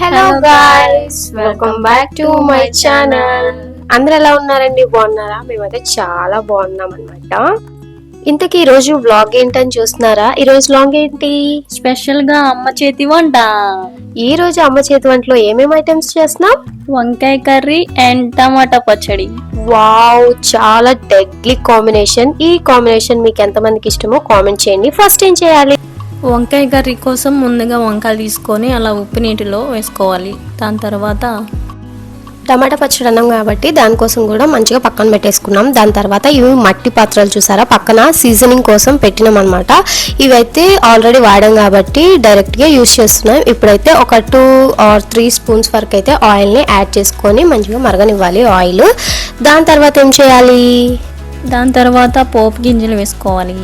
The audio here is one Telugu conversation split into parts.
Hello guys welcome back to my channel అందరు ఎలా ఉన్నారండి? బాగున్నారా? మేమైతే చాలా బాగున్నాం అనమాట ఇంతకీ ఈ రోజు వ్లాగ్ ఏంటని చూస్తున్నారా? ఈ రోజు వ్లాగ్ ఏంటి? స్పెషల్గా అమ్మ చేతి వంట. ఈ రోజు అమ్మ చేతి వంటలో ఏమేమి ఐటమ్స్ చేస్తున్నాం? వంకాయ కర్రీ అండ్ టమాటా పచ్చడి. వావ్ చాలా డెడ్లీ కాంబినేషన్ ఈ కాంబినేషన్ మీకు ఎంతమందికి ఇష్టమో కామెంట్ చేయండి. ఫస్ట్ ఏం చేయాలి? వంకాయ కర్రీ కోసం ముందుగా వంకాయలు తీసుకొని అలా ఉప్పు నీటిలో వేసుకోవాలి. దాని తర్వాత టమాటా పచ్చడి అన్నం కాబట్టి దానికోసం కూడా మంచిగా పక్కన పెట్టేసుకున్నాం. దాని తర్వాత ఇవి మట్టి పాత్రలు చూసారా? పక్కన సీజనింగ్ కోసం పెట్టినాం అనమాట ఇవైతే ఆల్రెడీ వాడాం కాబట్టి డైరెక్ట్గా యూస్ చేస్తున్నాం. ఇప్పుడైతే ఒక టూ ఆర్ త్రీ స్పూన్స్ వరకు అయితే ఆయిల్ని యాడ్ చేసుకొని మంచిగా మరగనివ్వాలి ఆయిల్ దాని తర్వాత ఏం చేయాలి? దాని తర్వాత పోపు గింజలు వేసుకోవాలి.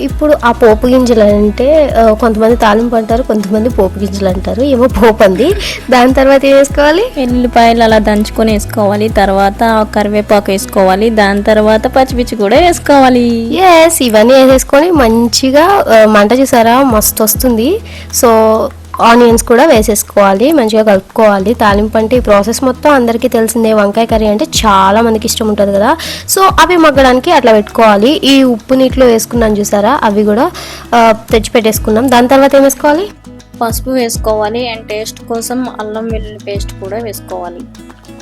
ఇప్పుడు ఆ పోపు గింజలు అంటే కొంతమంది తాలింపు అంటారు కొంతమంది పోపు గింజలు అంటారు. ఏమో పోపు అంది. దాని తర్వాత ఏం వేసుకోవాలి? ఎల్లిపాయలు అలా దంచుకొని వేసుకోవాలి. తర్వాత కరివేపాకు వేసుకోవాలి. దాని తర్వాత పచ్చిమిర్చి కూడా వేసుకోవాలి. ఎస్ ఇవన్నీ వేసేసుకొని మంచిగా మంట చూసారా? మస్తు వస్తుంది. సో ఆనియన్స్ కూడా వేసేసుకోవాలి మంచిగా కలుపుకోవాలి. తాలింపు అంటే ఈ ప్రాసెస్ మొత్తం అందరికీ తెలిసిందే. వంకాయ కర్రీ అంటే చాలా మందికి ఇష్టం ఉంటుంది కదా. సో అవి మగ్గడానికి అట్లా పెట్టుకోవాలి. ఈ ఉప్పు నీటిలో వేసుకున్నాను చూసారా? అవి కూడా తెచ్చి పెట్టేసుకున్నాం దాని తర్వాత ఏం వేసుకోవాలి? పసుపు వేసుకోవాలి. అండ్ టేస్ట్ కోసం అల్లం వెల్లుల్లి పేస్ట్ కూడా వేసుకోవాలి.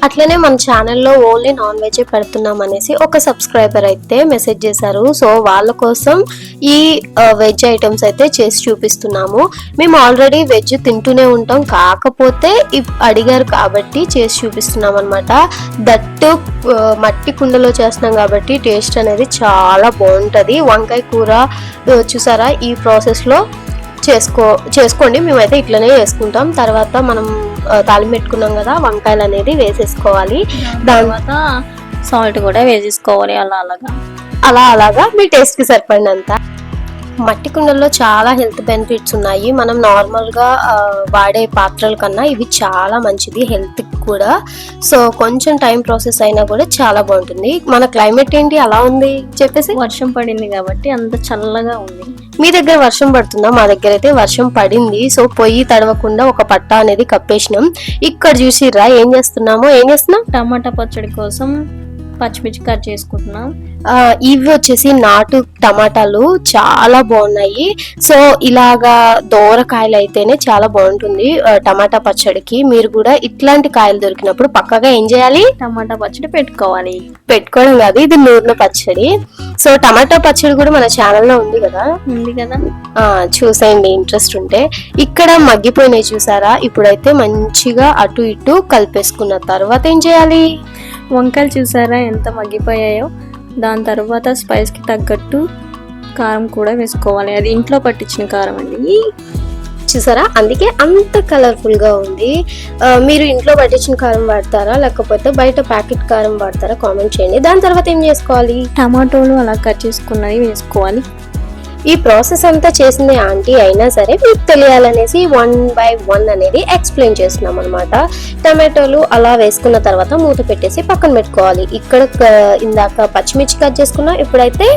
అట్లనే మన ఛానల్లో ఓన్లీ నాన్ వెజ్ పెడుతున్నాం అనేసి ఒక సబ్స్క్రైబర్ అయితే మెసేజ్ చేశారు. సో వాళ్ళ కోసం ఈ వెజ్ ఐటమ్స్ అయితే చేసి చూపిస్తున్నాము. మేము ఆల్రెడీ వెజ్ తింటూనే ఉంటాం. కాకపోతే ఇప్- అడిగారు కాబట్టి చేసి చూపిస్తున్నాం అనమాట దట్టు మట్టి కుండలో చేస్తున్నాం కాబట్టి టేస్ట్ అనేది చాలా బాగుంటుంది. వంకాయ కూర చూసారా ఈ ప్రాసెస్లో? చేసుకో చేసుకోండి. మేమైతే ఇట్లనే చేసుకుంటాం. తర్వాత మనం తాలింపు పెట్టుకున్నాం కదా వంకాయలు అనేది వేసేసుకోవాలి. దాని తర్వాత సాల్ట్ కూడా వేసేసుకోవాలి అలా అలాగా. అలా అలాగా. మీ టేస్ట్కి సరిపడినంత. మట్టి కుండల్లో చాలా హెల్త్ బెనిఫిట్స్ ఉన్నాయి. మనం నార్మల్గా వాడే పాత్రల కన్నా ఇవి చాలా మంచిది హెల్త్కి కూడా. సో కొంచెం టైం ప్రాసెస్ అయినా కూడా చాలా బాగుంటుంది. మన క్లైమేట్ ఏంటి? అలా ఉంది చెప్పేసి? వర్షం పడింది కాబట్టి అంత చల్లగా ఉంది. మీ దగ్గర వర్షం పడుతుందా? మా దగ్గర అయితే వర్షం పడింది. సో పొయ్యి తడవకుండా ఒక పట్ట అనేది కప్పేసినాం. ఇక్కడ చూసిర్రా ఏం చేస్తున్నామో? ఏం చేస్తున్నాం? టమాటా పచ్చడి కోసం పచ్చిమిర్చి కట్ చేసుకుంటున్నాం. ఇవి వచ్చేసి నాటు టమాటాలు చాలా బాగున్నాయి. సో ఇలాగా దోరకాయలు అయితేనే చాలా బాగుంటుంది టమాటా పచ్చడికి. మీరు కూడా ఇట్లాంటి కాయలు దొరికినప్పుడు పక్కగా ఏం చేయాలి? టమాటా పచ్చడి పెట్టుకోవాలి. పెట్టుకోవడం కాదు ఇది నూనె పచ్చడి. సో టమాటా పచ్చడి కూడా మన ఛానల్లో ఉంది కదా? ఉంది కదా? ఆ చూసేయండి ఇంట్రెస్ట్ ఉంటే. ఇక్కడ మగ్గిపోయినాయి చూసారా? ఇప్పుడైతే మంచిగా అటు ఇటు కలిపేసుకున్న తర్వాత ఏం చేయాలి? వంకాయలు చూసారా? ఎంత మగ్గిపోయాయో. దాని తర్వాత స్పైస్కి తగ్గట్టు కారం కూడా వేసుకోవాలి. అది ఇంట్లో పట్టించిన కారం అండి. చూసారా? అందుకే అంత కలర్ఫుల్గా ఉంది మీరు ఇంట్లో పట్టించిన కారం వాడతారా? లేకపోతే బయట ప్యాకెట్ కారం వాడతారా? కామెంట్ చేయండి. దాని తర్వాత ఏం చేసుకోవాలి? టమాటోలు అలా కట్ చేసుకున్నది వేసుకోవాలి. ఈ ప్రాసెస్ అంతా చేసింది ఆంటీ అయినా సరే మీకు తెలియాలనేసి వన్ బై వన్ అనేది ఎక్స్ప్లెయిన్ చేస్తున్నాం అనమాట టమాటోలు అలా వేసుకున్న తర్వాత మూత పెట్టేసి పక్కన పెట్టుకోవాలి. ఇక్కడ ఇందాక పచ్చిమిర్చి కట్ చేసుకున్నాం ఇప్పుడైతే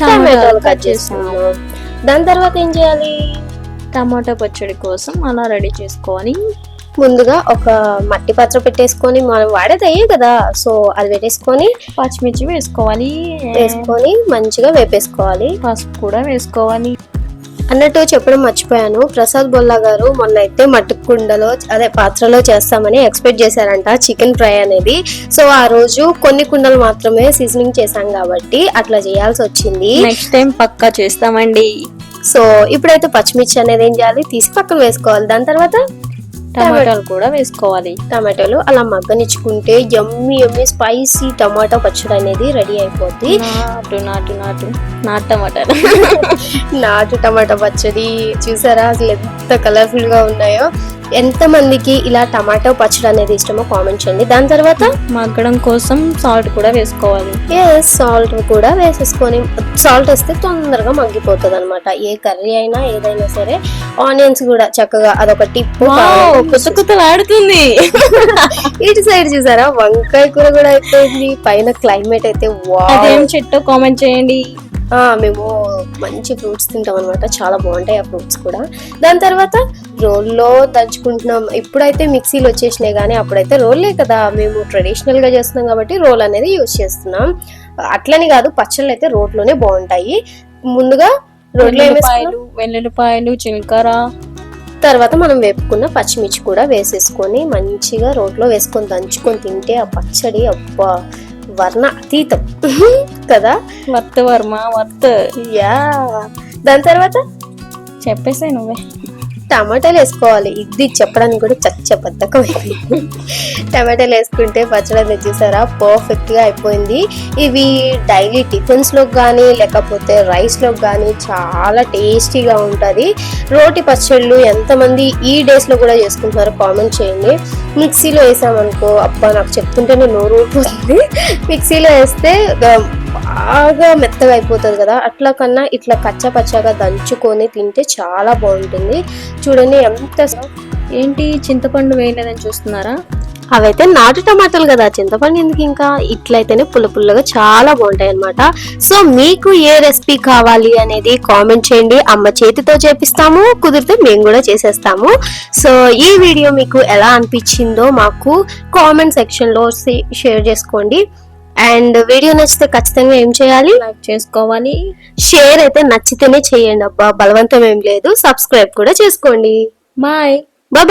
టమాటోలు కట్ చేసుకున్నాం. దాని తర్వాత ఏం చేయాలి? టమాటా పచ్చడి కోసం అలా రెడీ చేసుకోవాలి ముందుగా ఒక మట్టి పాత్ర పెట్టేసుకొని మనం వాడేది అయ్యే కదా. సో అది పెట్టేసుకొని పచ్చిమిర్చి వేసుకోవాలి. వేసుకొని మంచిగా వేపేసుకోవాలి. పసుపు కూడా వేసుకోవాలి. అన్నట్టు చెప్పడం మర్చిపోయాను. ప్రసాద్ బొల్లా గారు మొన్న అయితే మట్టి కుండలో అదే పాత్రలో చేస్తామని ఎక్స్పెక్ట్ చేశారంట చికెన్ ఫ్రై అనేది. సో ఆ రోజు కొన్ని కుండలు మాత్రమే సీజనింగ్ చేశాం కాబట్టి అట్లా చేయాల్సి వచ్చింది. నెక్స్ట్ టైం పక్కా చేస్తామండి. సో ఇప్పుడైతే పచ్చిమిర్చి అనేది ఏం చేయాలి? తీసి పక్కన వేసుకోవాలి. దాని తర్వాత టమాటాలు కూడా వేసుకోవాలి. టమాటాలు అలా మగ్గనిచ్చుకుంటే యమ్మీ యమ్మీ స్పైసీ టమాటా పచ్చడి అనేది రెడీ అయిపోద్ది. నాటు నాటు నాటు నాటు టమాటాలు. నాటు టమాటా పచ్చడి చూసారా అసలు ఎంత కలర్ఫుల్గా ఉన్నాయో? ఎంత మందికి ఇలా టమాటో పచ్చడి అనేది ఇష్టమో కామెంట్ చేయండి. దాని తర్వాత మగ్గడం కోసం సాల్ట్ కూడా వేసుకోవాలి. సాల్ట్ కూడా వేసేసుకొని సాల్ట్ వేస్తే తొందరగా మగ్గిపోతుంది అనమాట ఏ కర్రీ అయినా ఏదైనా సరే ఆనియన్స్ కూడా చక్కగా అదొక టిప్ ఆడుతుంది ఇటు సైడ్ చూసారా? వంకాయ కూర కూడా అయిపోయింది. పైన క్లైమేట్ అయితే అదేం చెట్టో కామెంట్ చేయండి. మేము మంచి ఫ్రూట్స్ తింటాం అనమాట చాలా బాగుంటాయి ఆ ఫ్రూట్స్ కూడా. దాని తర్వాత రోల్లో దంచుకుంటున్నాం. ఇప్పుడైతే మిక్సీలు వచ్చేసినాయి కానీ అప్పుడైతే రోల్లే కదా. మేము ట్రెడిషనల్గా చేస్తున్నాం కాబట్టి రోల్ అనేది యూజ్ చేస్తున్నాం. అట్లని కాదు పచ్చళ్ళు అయితే రోట్లోనే బాగుంటాయి. ముందుగా వేసుకున్నాం? వెల్లుల్లిపాయలు జీలకర్ర. తర్వాత మనం వేపుకున్న పచ్చిమిర్చి కూడా వేసేసుకొని మంచిగా రోట్లో వేసుకొని దంచుకొని తింటే ఆ పచ్చడి అబ్బా! వర్ణ అతీతం. కదా? Worth Varma worth. యా. దాని తర్వాత? చెప్పేసే నువ్వే. టమాటాలు వేసుకోవాలి. ఇది చెప్పడానికి కూడా చచ్చ బద్దకం అయిపోయింది టమాటాలు వేసుకుంటే పచ్చడి తెచ్చేసారా పర్ఫెక్ట్గా అయిపోయింది. ఇవి డైలీ టిఫిన్స్లో కానీ లేకపోతే రైస్లో కానీ చాలా టేస్టీగా ఉంటుంది. రోటి పచ్చళ్ళు ఎంతమంది ఈ డేస్లో కూడా చేసుకుంటున్నారో కామెంట్ చేయండి. మిక్సీలో వేసామనుకో అబ్బా నాకు చెప్తుంటేనే నోరు ఊరిపోతుంది. మిక్సీలో వేస్తే బాగా మెత్తగా అయిపోతుంది కదా. అట్లా కన్నా ఇట్లా కచ్చా పచ్చగా దంచుకొని తింటే చాలా బాగుంటుంది. చూడండి ఎంత ఏంటి చింతపండు వేయలేదని చూస్తున్నారా? అవైతే నాటు టమాటాలు కదా. చింతపండు ఎందుకు ఇంకా? ఇట్లయితేనే పుల్ల పుల్లగా చాలా బాగుంటాయి అనమాట సో మీకు ఏ రెసిపీ కావాలి అనేది కామెంట్ చేయండి. అమ్మ చేతితో చేపిస్తాము కుదిరితే మేము కూడా చేసేస్తాము. సో ఈ వీడియో మీకు ఎలా అనిపించిందో మాకు కామెంట్ సెక్షన్లో షేర్ చేసుకోండి. అండ్ వీడియో నచ్చితే ఖచ్చితంగా ఏం చేయాలి? లైక్ చేసుకోవాలి. షేర్ అయితే నచ్చితేనే చేయండి అబ్బా. బలవంతం ఏం లేదు. సబ్స్క్రైబ్ కూడా చేసుకోండి. Bye bye